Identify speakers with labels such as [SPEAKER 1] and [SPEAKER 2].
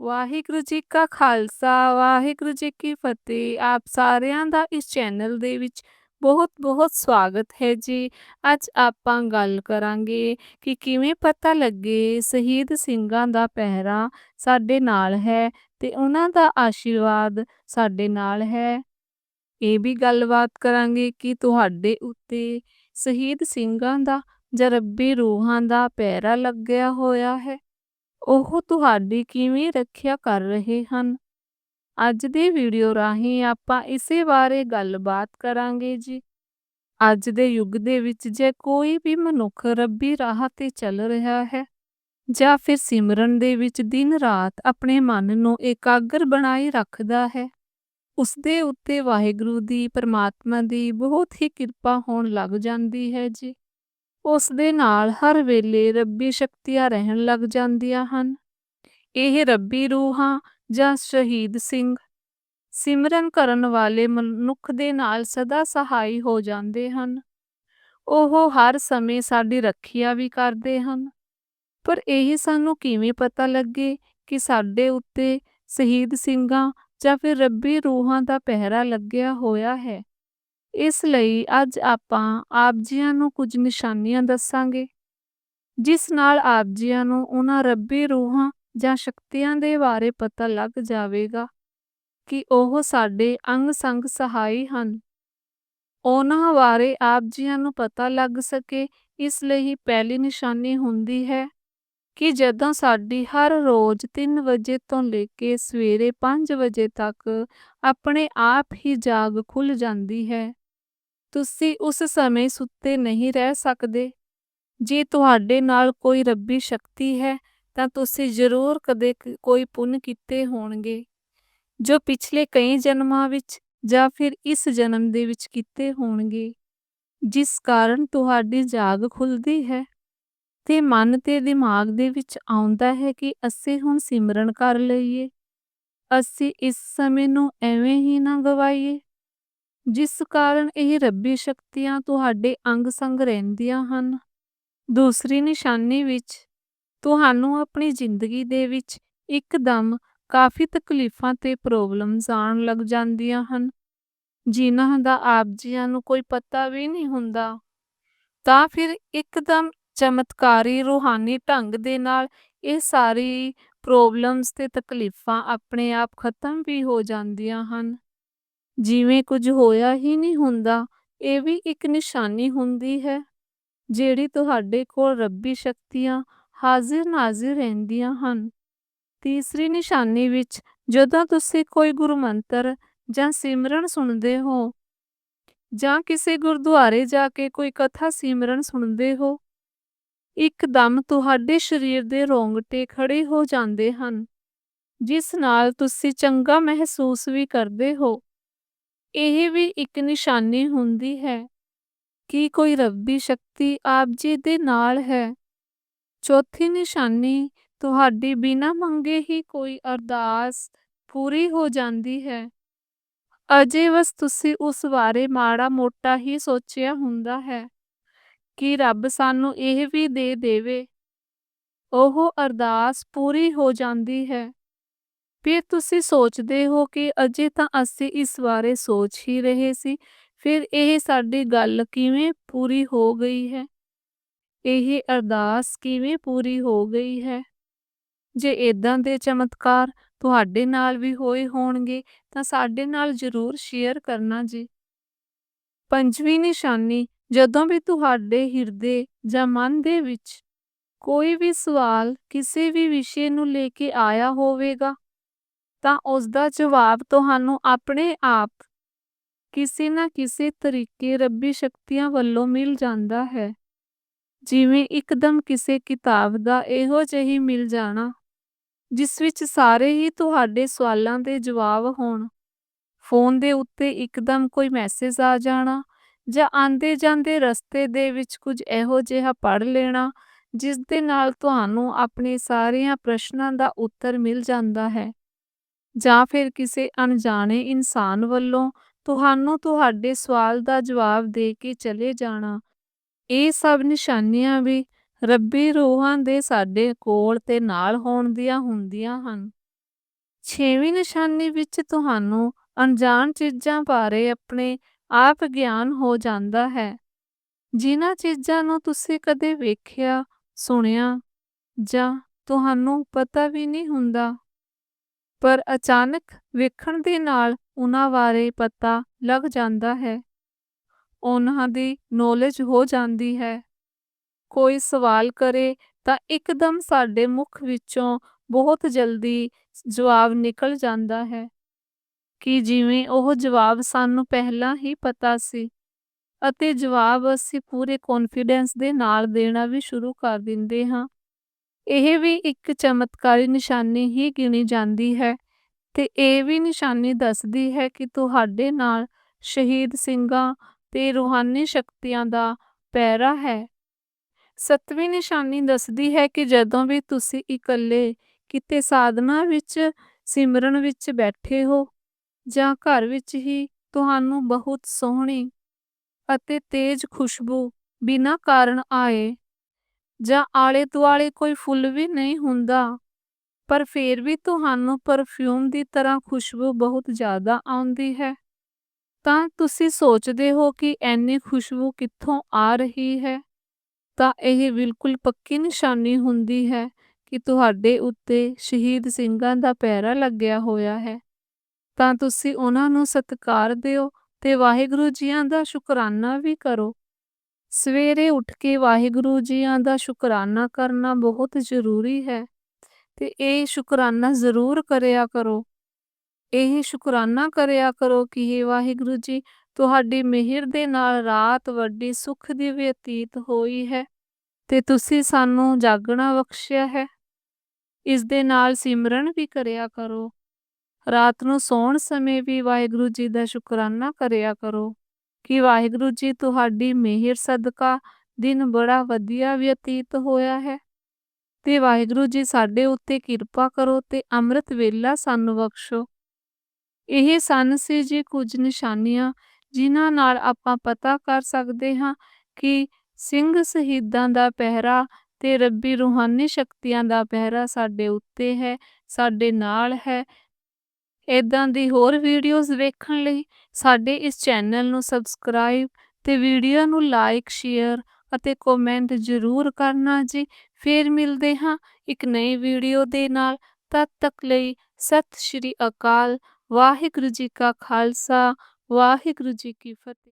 [SPEAKER 1] ਵਾਹਿਗੁਰੂ ਜੀ ਕਾ ਖਾਲਸਾ, ਵਾਹਿਗੁਰੂ ਜੀ ਕੀ ਫਤਿਹ। ਆਪ ਸਾਰਿਆਂ ਦਾ ਇਸ ਚੈਨਲ ਦੇ ਵਿੱਚ ਬਹੁਤ-ਬਹੁਤ ਸਵਾਗਤ ਹੈ ਜੀ। ਅੱਜ ਆਪਾਂ ਗੱਲ ਕਰਾਂਗੇ ਕਿ ਕਿਵੇਂ ਪਤਾ ਲੱਗੇ ਸ਼ਹੀਦ ਸਿੰਘਾਂ ਦਾ ਪਹਿਰਾ ਸਾਡੇ ਨਾਲ ਹੈ ਤੇ ਉਹਨਾਂ ਦਾ ਆਸ਼ੀਰਵਾਦ ਸਾਡੇ ਨਾਲ ਹੈ। ਇਹ ਵੀ ਗੱਲਬਾਤ ਕਰਾਂਗੇ ਕਿ ਤੁਹਾਡੇ ਉੱਤੇ ਸ਼ਹੀਦ ਸਿੰਘਾਂ ਦਾ ਜਾਂ ਰੱਬੀ ਰੂਹਾਂ ਦਾ ਪਹਿਰਾ ਲੱਗਿਆ ਹੋਇਆ ਹੈ। ਉਹ ਤੁਹਾਡੀ ਕਿਵੇਂ ਰੱਖਿਆ ਕਰ ਰਹੇ ਹਨ? ਅੱਜ ਦੀ ਵੀਡੀਓ ਰਾਹੀਂ ਆਪਾਂ ਇਸੇ ਬਾਰੇ ਗੱਲਬਾਤ ਕਰਾਂਗੇ ਜੀ। ਅੱਜ ਦੇ ਯੁੱਗ ਦੇ ਵਿੱਚ ਜੇ ਕੋਈ ਵੀ ਮਨੁੱਖ ਰੱਬੀ ਰਾਹ ਤੇ ਚੱਲ ਰਿਹਾ ਹੈ, ਜਾਂ ਫਿਰ ਸਿਮਰਨ ਦੇ ਵਿੱਚ ਦਿਨ ਰਾਤ ਆਪਣੇ ਮਨ ਨੂੰ ਇਕਾਗਰ ਬਣਾਈ ਰੱਖਦਾ ਹੈ ਉਸ ਦੇ ਉੱਤੇ ਵਾਹਿਗੁਰੂ ਦੀ, ਪਰਮਾਤਮਾ ਦੀ ਬਹੁਤ ਹੀ ਕਿਰਪਾ ਹੋਣ ਲੱਗ ਜਾਂਦੀ ਹੈ ਜੀ। ਉਸ ਦੇ ਨਾਲ ਹਰ ਵੇਲੇ ਰੱਬੀ ਸ਼ਕਤੀਆਂ ਰਹਿਣ ਲੱਗ ਜਾਂਦੀਆਂ ਹਨ। ਇਹ ਰੱਬੀ ਰੂਹਾਂ ਜਾਂ ਸ਼ਹੀਦ ਸਿੰਘ ਸਿਮਰਨ ਕਰਨ ਵਾਲੇ ਮਨੁੱਖ ਦੇ ਨਾਲ ਸਦਾ ਸਹਾਈ ਹੋ ਜਾਂਦੇ ਹਨ। ਉਹ ਹਰ ਸਮੇਂ ਸਾਡੀ ਰੱਖਿਆ ਵੀ ਕਰਦੇ ਹਨ। ਪਰ ਇਹ ਸਾਨੂੰ ਕਿਵੇਂ ਪਤਾ ਲੱਗੇ ਕਿ ਸਾਡੇ ਉੱਤੇ ਸ਼ਹੀਦ ਸਿੰਘਾਂ ਜਾਂ ਫਿਰ ਰੱਬੀ ਰੂਹਾਂ ਦਾ ਪਹਿਰਾ ਲੱਗਿਆ ਹੋਇਆ ਹੈ? ਇਸ ਲਈ ਅੱਜ ਆਪਾਂ ਆਪ ਜੀਆਂ ਨੂੰ ਕੁਝ ਨਿਸ਼ਾਨੀਆਂ ਦੱਸਾਂਗੇ, ਜਿਸ ਨਾਲ ਆਪ ਜੀਆਂ ਨੂੰ ਉਹਨਾਂ ਰੱਬੀ ਰੂਹਾਂ ਜਾਂ ਸ਼ਕਤੀਆਂ ਦੇ ਬਾਰੇ ਪਤਾ ਲੱਗ ਜਾਵੇਗਾ ਕਿ ਉਹ ਸਾਡੇ ਅੰਗ ਸੰਗ ਸਹਾਈ ਹਨ। ਉਹਨਾਂ ਬਾਰੇ ਆਪ ਜੀਆਂ ਨੂੰ ਪਤਾ ਲੱਗ ਸਕੇ, ਇਸ ਲਈ ਪਹਿਲੀ ਨਿਸ਼ਾਨੀ ਹੁੰਦੀ ਹੈ ਕਿ ਜਦੋਂ ਸਾਡੀ ਹਰ ਰੋਜ਼ 3 ਵਜੇ ਤੋਂ ਲੈ ਕੇ ਸਵੇਰੇ 5 ਵਜੇ ਤੱਕ ਆਪਣੇ ਆਪ ਹੀ ਜਾਗ ਖੁੱਲ ਜਾਂਦੀ ਹੈ। ਤੁਸੀਂ ਉਸ ਸਮੇਂ ਸੁੱਤੇ ਨਹੀਂ ਰਹਿ ਸਕਦੇ। ਜੇ ਤੁਹਾਡੇ ਨਾਲ ਕੋਈ ਰੱਬੀ ਸ਼ਕਤੀ ਹੈ, ਤਾਂ ਤੁਸੀਂ ਜ਼ਰੂਰ ਕਦੇ ਕੋਈ ਪੁੰਨ ਕੀਤੇ ਹੋਣਗੇ। ਜੋ ਪਿਛਲੇ ਕਈ ਜਨਮਾਂ ਵਿੱਚ ਜਾਂ ਫਿਰ ਇਸ ਜਨਮ ਦੇ ਵਿੱਚ ਕੀਤੇ ਹੋਣਗੇ। ਜਿਸ ਕਾਰਨ ਤੁਹਾਡੀ ਜਾਗ ਖੁੱਲਦੀ ਹੈ ਤੇ ਮਨ ਤੇ ਦਿਮਾਗ ਦੇ ਵਿੱਚ ਆਉਂਦਾ ਹੈ ਕਿ ਅਸੀਂ ਹੁਣ ਸਿਮਰਨ ਕਰ ਲਈਏ। ਅਸੀਂ ਇਸ ਸਮੇਂ ਨੂੰ ਐਵੇਂ ਹੀ ਨਾ ਗਵਾਈਏ। ਜਿਸ ਕਾਰਨ ਇਹ ਰੱਬੀ ਸ਼ਕਤੀਆਂ ਤੁਹਾਡੇ ਅੰਗ ਸੰਗ ਰਹਿੰਦੀਆਂ ਹਨ। ਦੂਸਰੀ ਨਿਸ਼ਾਨੀ ਵਿੱਚ, ਤੁਹਾਨੂੰ ਆਪਣੀ ਜ਼ਿੰਦਗੀ ਦੇ ਵਿੱਚ ਇੱਕਦਮ ਕਾਫੀ ਤਕਲੀਫਾਂ ਤੇ ਪ੍ਰੋਬਲਮਸ ਆਉਣ ਲੱਗ ਜਾਂਦੀਆਂ ਹਨ। ਜਿਨ੍ਹਾਂ ਦਾ ਆਪ ਜੀਆਂ ਨੂੰ ਕੋਈ ਪਤਾ ਵੀ ਨਹੀਂ ਹੁੰਦਾ। ਤਾਂ ਫਿਰ ਇੱਕਦਮ ਚਮਤਕਾਰੀ ਰੂਹਾਨੀ ਢੰਗ ਦੇ ਨਾਲ ਇਹ ਸਾਰੀ ਪ੍ਰੋਬਲਮਸ ਤੇ ਤਕਲੀਫਾਂ ਆਪਣੇ ਆਪ ਖਤਮ ਵੀ ਹੋ ਜਾਂਦੀਆਂ ਹਨ। ਜਿਵੇਂ ਕੁਝ ਹੋਇਆ ਹੀ ਨਹੀਂ ਹੁੰਦਾ, ਇਹ ਵੀ ਇੱਕ ਨਿਸ਼ਾਨੀ ਹੁੰਦੀ ਹੈ, ਜਿਹੜੀ ਤੁਹਾਡੇ ਕੋਲ ਰੱਬੀ ਸ਼ਕਤੀਆਂ ਹਾਜ਼ਰ ਨਾਜ਼ਰ ਰਹਿੰਦੀਆਂ ਹਨ। ਤੀਸਰੀ ਨਿਸ਼ਾਨੀ ਵਿੱਚ, ਜਦੋਂ ਤੁਸੀਂ ਕੋਈ ਗੁਰਮੰਤਰ ਜਾਂ ਸਿਮਰਨ ਸੁਣਦੇ ਹੋ, ਜਾਂ ਕਿਸੇ ਗੁਰਦੁਆਰੇ ਜਾ ਕੇ ਕੋਈ ਕਥਾ ਸਿਮਰਨ ਸੁਣਦੇ ਹੋ, ਇੱਕਦਮ ਤੁਹਾਡੇ ਸਰੀਰ ਦੇ ਰੋਂਗਟੇ ਖੜੇ ਹੋ ਜਾਂਦੇ ਹਨ, ਜਿਸ ਨਾਲ ਤੁਸੀਂ ਚੰਗਾ ਮਹਿਸੂਸ ਵੀ ਕਰਦੇ ਹੋ। ਇਹ ਵੀ ਇੱਕ ਨਿਸ਼ਾਨੀ ਹੁੰਦੀ ਹੈ ਕਿ ਕੋਈ ਰੱਬੀ ਸ਼ਕਤੀ ਆਪ ਜੀ ਦੇ ਨਾਲ ਹੈ। ਚੌਥੀ ਨਿਸ਼ਾਨੀ, ਤੁਹਾਡੀ ਬਿਨਾਂ ਮੰਗੇ ਹੀ ਕੋਈ ਅਰਦਾਸ ਪੂਰੀ ਹੋ ਜਾਂਦੀ ਹੈ। ਅਜੇ ਵਸ ਤੁਸੀਂ ਉਸ ਬਾਰੇ ਮਾੜਾ ਮੋਟਾ ਹੀ ਸੋਚਿਆ ਹੁੰਦਾ ਹੈ ਕਿ ਰੱਬ ਸਾਨੂੰ ਇਹ ਵੀ ਦੇ ਦੇਵੇ। ਉਹ ਅਰਦਾਸ ਪੂਰੀ ਹੋ ਜਾਂਦੀ ਹੈ। ਫਿਰ ਤੁਸੀਂ ਸੋਚਦੇ ਹੋ ਕਿ ਅਜੇ ਤਾਂ ਅਸੀਂ ਇਸ ਬਾਰੇ ਸੋਚ ਹੀ ਰਹੇ ਸੀ, ਫਿਰ ਇਹ ਸਾਡੀ ਗੱਲ ਕਿਵੇਂ ਪੂਰੀ ਹੋ ਗਈ ਹੈ? ਇਹ ਅਰਦਾਸ ਕਿਵੇਂ ਪੂਰੀ ਹੋ ਗਈ ਹੈ? ਜੇ ਇਦਾਂ ਦੇ ਚਮਤਕਾਰ ਤੁਹਾਡੇ ਨਾਲ ਵੀ ਹੋਏ ਹੋਣਗੇ, ਤਾਂ ਸਾਡੇ ਨਾਲ ਜ਼ਰੂਰ ਸ਼ੇਅਰ ਕਰਨਾ ਜੀ। ਪੰਜਵੀਂ ਨਿਸ਼ਾਨੀ, ਜਦੋਂ ਵੀ ਤੁਹਾਡੇ ਹਿਰਦੇ ਜਾਂ ਮਨ ਦੇ ਵਿੱਚ ਕੋਈ ਵੀ ਸਵਾਲ ਕਿਸੇ ਵੀ ਵਿਸ਼ੇ ਨੂੰ ਲੈ ਕੇ ਆਇਆ ਹੋਵੇਗਾ ਤਾਂ ਉਸ ਦਾ ਜਵਾਬ ਤੁਹਾਨੂੰ ਆਪਣੇ ਆਪ ਕਿਸੇ ਨਾ ਕਿਸੇ ਤਰੀਕੇ ਰੱਬੀ ਸ਼ਕਤੀਆਂ ਵੱਲੋਂ ਮਿਲ ਜਾਂਦਾ ਹੈ। ਜਿਵੇਂ ਇੱਕਦਮ ਕਿਸੇ ਕਿਤਾਬ ਦਾ ਇਹੋ ਜਿਹੀ ਮਿਲ ਜਾਣਾ, ਜਿਸ ਵਿੱਚ ਸਾਰੇ ਹੀ ਤੁਹਾਡੇ ਸਵਾਲਾਂ ਦੇ ਜਵਾਬ ਹੋਣ। ਫੋਨ ਦੇ ਉੱਤੇ ਇੱਕਦਮ ਕੋਈ ਮੈਸੇਜ ਆ ਜਾਣਾ ਜਾਂ ਆਂਦੇ ਜਾਂਦੇ ਰਸਤੇ ਦੇ ਵਿੱਚ ਕੁਝ ਇਹੋ ਜਿਹਾ ਪੜ ਲੈਣਾ, ਜਿਸ ਦੇ ਨਾਲ ਤੁਹਾਨੂੰ ਆਪਣੇ ਸਾਰਿਆਂ ਪ੍ਰਸ਼ਨਾਂ ਦਾ ਉੱਤਰ ਮਿਲ ਜਾਂਦਾ ਹੈ। ਜਾਂ ਫਿਰ ਕਿਸੇ ਅਣਜਾਣੇ ਇਨਸਾਨ ਵੱਲੋਂ ਤੁਹਾਨੂੰ ਤੁਹਾਡੇ ਸਵਾਲ ਦਾ ਜਵਾਬ ਦੇ ਕੇ ਚਲੇ ਜਾਣਾ। ਇਹ ਸਭ ਨਿਸ਼ਾਨੀਆਂ ਵੀ ਰੱਬੀ ਰੂਹਾਂ ਦੇ ਸਾਡੇ ਕੋਲ ਤੇ ਨਾਲ ਹੋਣ ਦੀਆਂ ਹੁੰਦੀਆਂ ਹਨ। ਛੇਵੀਂ ਨਿਸ਼ਾਨੀ ਵਿੱਚ ਤੁਹਾਨੂੰ ਅਣਜਾਣ ਚੀਜ਼ਾਂ ਬਾਰੇ ਆਪਣੇ ਆਪ ਗਿਆਨ ਹੋ ਜਾਂਦਾ ਹੈ। ਜਿਨ੍ਹਾਂ ਚੀਜ਼ਾਂ ਨੂੰ ਤੁਸੀਂ ਕਦੇ ਵੇਖਿਆ, ਸੁਣਿਆ ਜਾਂ ਤੁਹਾਨੂੰ ਪਤਾ ਵੀ ਨਹੀਂ ਹੁੰਦਾ ਪਰ ਅਚਾਨਕ ਵੇਖਣ ਦੇ ਨਾਲ ਉਹਨਾਂ ਬਾਰੇ ਪਤਾ ਲੱਗ ਜਾਂਦਾ ਹੈ। ਉਹਨਾਂ ਦੀ ਨੌਲੇਜ ਹੋ ਜਾਂਦੀ ਹੈ। ਕੋਈ ਸਵਾਲ ਕਰੇ ਤਾਂ ਇੱਕਦਮ ਸਾਡੇ ਮੁਖ ਵਿੱਚੋਂ ਬਹੁਤ ਜਲਦੀ ਜਵਾਬ ਨਿਕਲ ਜਾਂਦਾ ਹੈ। ਕਿ ਜਿਵੇਂ ਉਹ ਜਵਾਬ ਸਾਨੂੰ ਪਹਿਲਾਂ ਹੀ ਪਤਾ ਸੀ ਅਤੇ ਜਵਾਬ ਅਸੀਂ ਪੂਰੇ ਕੌਨਫੀਡੈਂਸ ਦੇ ਨਾਲ ਦੇਣਾ ਵੀ ਸ਼ੁਰੂ ਕਰ ਦਿੰਦੇ ਹਾਂ। ਇਹ ਵੀ ਇੱਕ ਚਮਤਕਾਰੀ ਨਿਸ਼ਾਨੀ ਹੀ ਗਿਣੀ ਜਾਂਦੀ ਹੈ ਤੇ ਇਹ ਵੀ ਨਿਸ਼ਾਨੀ ਦੱਸਦੀ ਹੈ ਕਿ ਤੁਹਾਡੇ ਨਾਲ ਸ਼ਹੀਦ ਸਿੰਘਾਂ ਤੇ ਰੂਹਾਨੀ ਸ਼ਕਤੀਆਂ ਦਾ ਪਹਿਰਾ ਹੈ। ਸੱਤਵੀਂ ਨਿਸ਼ਾਨੀ ਦੱਸਦੀ ਹੈ ਕਿ ਜਦੋਂ ਵੀ ਤੁਸੀਂ ਇਕੱਲੇ ਕਿਤੇ ਸਾਧਨਾ ਵਿੱਚ, ਸਿਮਰਨ ਵਿੱਚ ਬੈਠੇ ਹੋ ਜਾਂ ਘਰ ਵਿੱਚ ਹੀ ਤੁਹਾਨੂੰ ਬਹੁਤ ਸੋਹਣੀ ਅਤੇ ਤੇਜ਼ ਖੁਸ਼ਬੂ ਬਿਨਾਂ ਕਾਰਨ ਆਏ ਜਾਂ ਆਲੇ ਦੁਆਲੇ ਕੋਈ ਫੁੱਲ ਵੀ ਨਹੀਂ ਹੁੰਦਾ, ਪਰ ਫੇਰ ਵੀ ਤੁਹਾਨੂੰ ਪਰਫਿਊਮ ਦੀ ਤਰ੍ਹਾਂ ਖੁਸ਼ਬੂ ਬਹੁਤ ਜ਼ਿਆਦਾ ਆਉਂਦੀ ਹੈ। ਤਾਂ ਤੁਸੀਂ ਸੋਚਦੇ ਹੋ ਕਿ ਐਨੀ ਖੁਸ਼ਬੂ ਕਿੱਥੋਂ ਆ ਰਹੀ ਹੈ? ਤਾਂ ਇਹ ਬਿਲਕੁਲ ਪੱਕੀ ਨਿਸ਼ਾਨੀ ਹੁੰਦੀ ਹੈ ਕਿ ਤੁਹਾਡੇ ਉੱਤੇ ਸ਼ਹੀਦ ਸਿੰਘਾਂ ਦਾ ਪਹਿਰਾ ਲੱਗਿਆ ਹੋਇਆ ਹੈ। ਤਾਂ ਤੁਸੀਂ ਉਹਨਾਂ ਨੂੰ ਸਤਿਕਾਰ ਦਿਓ ਤੇ ਵਾਹਿਗੁਰੂ ਜੀਆਂ ਦਾ ਸ਼ੁਕਰਾਨਾ ਵੀ ਕਰੋ। ਸਵੇਰੇ ਉੱਠ ਕੇ ਵਾਹਿਗੁਰੂ ਜੀਆਂ ਦਾ ਸ਼ੁਕਰਾਨਾ ਕਰਨਾ ਬਹੁਤ ਜ਼ਰੂਰੀ ਹੈ ਤੇ ਇਹ ਸ਼ੁਕਰਾਨਾ ਜ਼ਰੂਰ ਕਰਿਆ ਕਰੋ। ਇਹ ਸ਼ੁਕਰਾਨਾ ਕਰਿਆ ਕਰੋ ਕਿ ਇਹ ਵਾਹਿਗੁਰੂ ਜੀ, ਤੁਹਾਡੀ ਮਿਹਰ ਦੇ ਨਾਲ ਰਾਤ ਵੱਡੀ ਸੁਖ ਦੀ ਬਤੀਤ ਹੋਈ ਹੈ ਤੇ ਤੁਸੀਂ ਸਾਨੂੰ ਜਾਗਣਾ ਬਖਸ਼ਿਆ ਹੈ। ਇਸ ਦੇ ਨਾਲ ਸਿਮਰਨ ਵੀ ਕਰਿਆ ਕਰੋ। ਰਾਤ ਨੂੰ ਸੌਣ ਸਮੇਂ ਵੀ ਵਾਹਿਗੁਰੂ ਜੀ ਦਾ ਸ਼ੁਕਰਾਨਾ ਕਰਿਆ ਕਰੋ। ਕਿ ਵਾਹਿਗੁਰੂ ਜੀ, ਤੁਹਾਡੀ ਮਿਹਰ ਸਦਕਾ ਦਿਨ ਬੜਾ ਵਧੀਆ ਬਤੀਤ ਹੋਇਆ ਹੈ। ਤੇ ਵਾਹਿਗੁਰੂ ਜੀ, ਸਾਡੇ ਉੱਤੇ ਕਿਰਪਾ ਕਰੋ ਤੇ ਅੰਮ੍ਰਿਤ ਵੇਲਾ ਸਾਨੂੰ ਬਖਸ਼ੋ। ਇਹ ਸਨ ਸੀ ਜੀ ਕੁਝ ਨਿਸ਼ਾਨੀਆਂ ਜਿਨ੍ਹਾਂ ਨਾਲ ਆਪਾਂ ਪਤਾ ਕਰ ਸਕਦੇ ਹਾਂ ਕਿ ਸਿੰਘ ਸ਼ਹੀਦਾਂ ਦਾ ਪਹਿਰਾ ਤੇ ਰੱਬੀ ਰੂਹਾਨੀ ਸ਼ਕਤੀਆਂ ਦਾ ਪਹਿਰਾ ਸਾਡੇ ਉੱਤੇ ਹੈ, ਸਾਡੇ ਨਾਲ ਹੈ ਇਦਾਂ ਦੀ ਹੋਰ ਵੀਡੀਓਜ਼ ਵੇਖਣ ਲਈ ਸਾਡੇ ਇਸ ਚੈਨਲ ਨੂੰ ਸਬਸਕ੍ਰਾਈਬ ਤੇ ਵੀਡੀਓ ਨੂੰ ਲਾਈਕ, ਸ਼ੇਅਰ ਅਤੇ ਕਮੈਂਟ ਜ਼ਰੂਰ ਕਰਨਾ ਜੀ। ਫੇਰ ਮਿਲਦੇ ਹਾਂ ਇੱਕ ਨਈ ਵੀਡੀਓ ਦੇ ਨਾਲ। ਤਦ ਤੱਕ ਲਈ ਸਤਿ ਸ਼੍ਰੀ ਅਕਾਲ। ਵਾਹਿਗੁਰੂ ਜੀ ਕਾ ਖਾਲਸਾ। ਵਾਹਿਗੁਰੂ ਜੀ ਕੀ ਫਤਿਹ।